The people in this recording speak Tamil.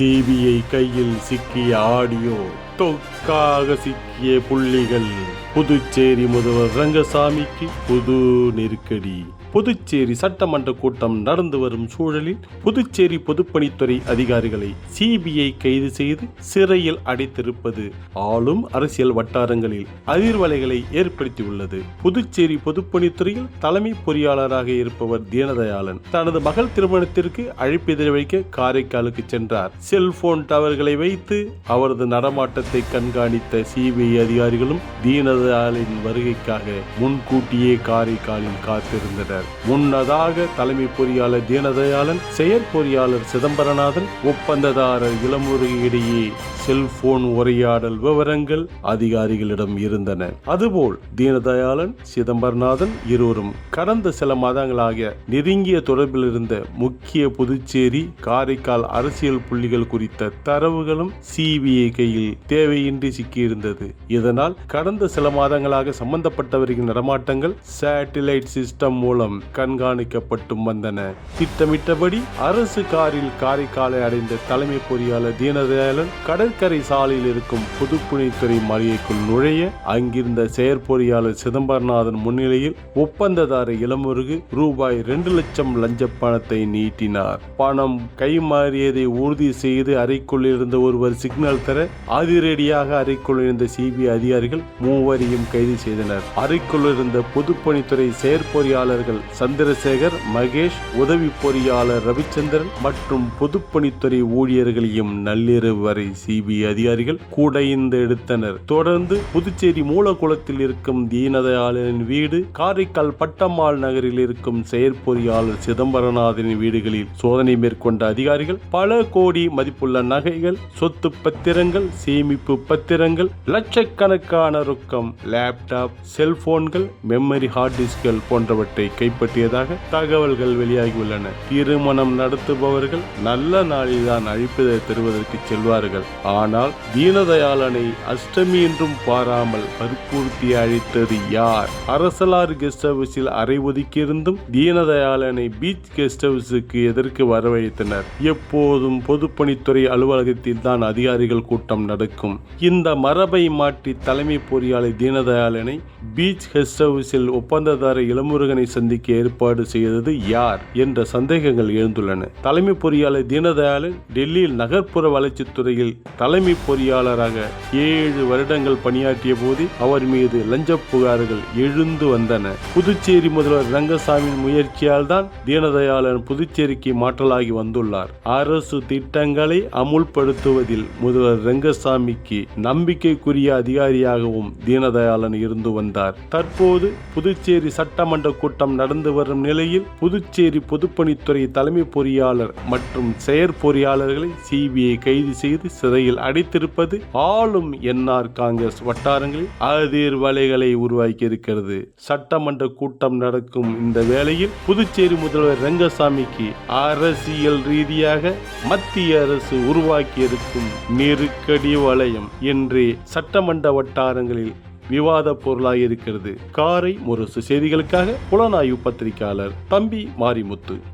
சிபிஐ கையில் சிக்கிய ஆடியோ தொக்காக சிக்கிய புள்ளிகள் புதுச்சேரி முதல்வர் ரங்கசாமிக்கு புது நெருக்கடி. புதுச்சேரி சட்டமன்ற கூட்டம் நடந்து வரும் சூழலில் புதுச்சேரி பொதுப்பணித்துறை அதிகாரிகளை சிபிஐ கைது செய்து சிறையில் அடைத்திருப்பது ஆளும் அரசியல் வட்டாரங்களில் அதிர்வலைகளை ஏற்படுத்தியுள்ளது. புதுச்சேரி பொதுப்பணித்துறையில் தலைமை பொறியாளராக இருப்பவர் தீனதயாளன் தனது மகள் திருமணத்திற்கு அழைப்பிதழ் வைக்க காரைக்காலுக்கு சென்றார். செல்போன் டவர்களை வைத்து அவரது நடமாட்டத்தை கண்காணித்த சிபிஐ அதிகாரிகளும் தீனதயாளின் வருகைக்காக முன்கூட்டியே காரைக்காலில் காத்திருந்தனர். முன்னதாக தலைமை பொறியாளர் தீனதயாளன் செயற்பொறியாளர் சிதம்பரநாதன் ஒப்பந்ததாரர் இளமுறை இடையே செல்போன் உரையாடல் விவரங்கள் அதிகாரிகளிடம் இருந்தன. அதுபோல் தீனதயாளன் சிதம்பரநாதன் இருவரும் கடந்த சில மாதங்களாக நெருங்கிய தொடர்பில் இருந்த முக்கிய புதுச்சேரி காரைக்கால் அரசியல் புள்ளிகள் குறித்த தரவுகளும் சிபிஐ கையில் தேவையின்றி சிக்கியிருந்தது. இதனால் கடந்த சில மாதங்களாக சம்பந்தப்பட்டவர்களின் நடமாட்டங்கள் சேட்டிலைட் சிஸ்டம் மூலம் கண்காணிக்கப்பட்டும் வந்தன. திட்டமிட்டபடி அரசு காரில் காரைக்காலை அடைந்த தலைமை பொறியாளர் தீனதயாளன் கடற்கரை சாலையில் இருக்கும் பொதுப்பணித்துறை மலையைக்குள் நுழைய அங்கிருந்த செயற்பொறியாளர் சிதம்பரநாதன் முன்னிலையில் ஒப்பந்ததார இளமுருகு ரூபாய் இரண்டு லட்சம் லஞ்ச பணத்தை நீட்டினார். பணம் கை மாறியதை உறுதி செய்து அறைக்குள் இருந்த ஒருவர் சிக்னல் தர அதிரடியாக அறைக்குள் இருந்த சிபிஐ அதிகாரிகள் மூவரையும் கைது செய்தனர். அறைக்குள் இருந்த பொதுப்பணித்துறை செயற்பொறியாளர்கள் சந்திரசேகர் மகேஷ் உதவி பொறியாளர் ரவிச்சந்திரன் மற்றும் பொதுப்பணித்துறை ஊழியர்களையும் நள்ளிரவு வரை சிபிஐ அதிகாரிகள் கூடைந்து எடுத்தனர். தொடர்ந்து புதுச்சேரி மூலகுளத்தில் இருக்கும் தீனதயாளனின் வீடு காரைக்கால் பட்டம்மாள் நகரில் இருக்கும் செயற்பொறியாளர் சிதம்பரநாதனின் வீடுகளில் சோதனை மேற்கொண்ட அதிகாரிகள் பல கோடி மதிப்புள்ள நகைகள் சொத்து பத்திரங்கள் சேமிப்பு பத்திரங்கள் லட்சக்கணக்கான ரொக்கம் லேப்டாப் செல்போன்கள் மெமரி ஹார்ட் டிஸ்க்கள் போன்றவற்றை கை கைப்பற்றியதாக தகவல்கள் வெளியாகியுள்ளன. திருமணம் நடத்துபவர்கள் நல்ல நாளில்தான் அழைப்பதை தருவதற்கு செல்வார்கள். ஆனால் தீனதயாளனை அஷ்டமி என்றும் பாராமல் வற்புறுத்தி அழைத்தது யார்? அரசலார் கெஸ்ட் ஹவுஸில் அறை ஒதுக்கியிருந்தும் தீனதயாளனை பீச் கெஸ்ட் ஹவுஸுக்கு எதற்கு வரவழைத்தனர்? எப்போதும் பொதுப்பணித்துறை அலுவலகத்தில் தான் அதிகாரிகள் கூட்டம் நடக்கும். இந்த மரபை மாற்றி தலைமை பொறியாளர் தீனதயாளனை பீச் கெஸ்ட் ஹவுஸில் ஒப்பந்ததார இளமுருகனை சந்திக்க ஏற்பாடு செய்தது யார் என்ற சந்தேகங்கள் எழுந்துள்ளன. தலைமை பொறியாளர் தீனதயாளன் டெல்லியில் நகர்ப்புற வளர்ச்சித் துறையில் தலைமை பொறியாளராக ஏழு வருடங்கள் பணியாற்றிய போது அவர் மீது லஞ்ச புகார்கள் எழுந்து வந்தன. புதுச்சேரி முதல்வர் ரங்கசாமியின் முயற்சியால் தான் தீனதயாளன் புதுச்சேரிக்கு மாற்றலாகி வந்துள்ளார். அரசு திட்டங்களை அமுல்படுத்துவதில் முதல்வர் ரங்கசாமிக்கு நம்பிக்கைக்குரிய அதிகாரியாகவும் தீனதயாளன் இருந்து வந்தார். தற்போது புதுச்சேரி சட்டமன்ற கூட்டம் நடந்து வரும் நிலையில் புதுச்சேரி பொதுப்பணித்துறை தலைமை பொறியாளர் மற்றும் செயற்பொறியாளர்களை சிபிஐ கைது செய்து சிறையில் அடைத்திருப்பது ஆளும் என்ஆர் காங்கிரஸ் வட்டாரங்களில் அதிர்வலைகளை உருவாக்கி இருக்கிறது சட்டமன்ற கூட்டம் நடக்கும் இந்த வேளையில் புதுச்சேரி முதல்வர் ரங்கசாமிக்கு அரசியல் ரீதியாக மத்திய அரசு உருவாக்கியிருக்கும் நெருக்கடி வளையம் என்றே சட்டமன்ற வட்டாரங்களில் விவாத பொருளாக இருக்கிறது. காரை முரசு செய்திகளுக்காக புலனாய்வு பத்திரிகையாளர் தம்பி மாரிமுத்து.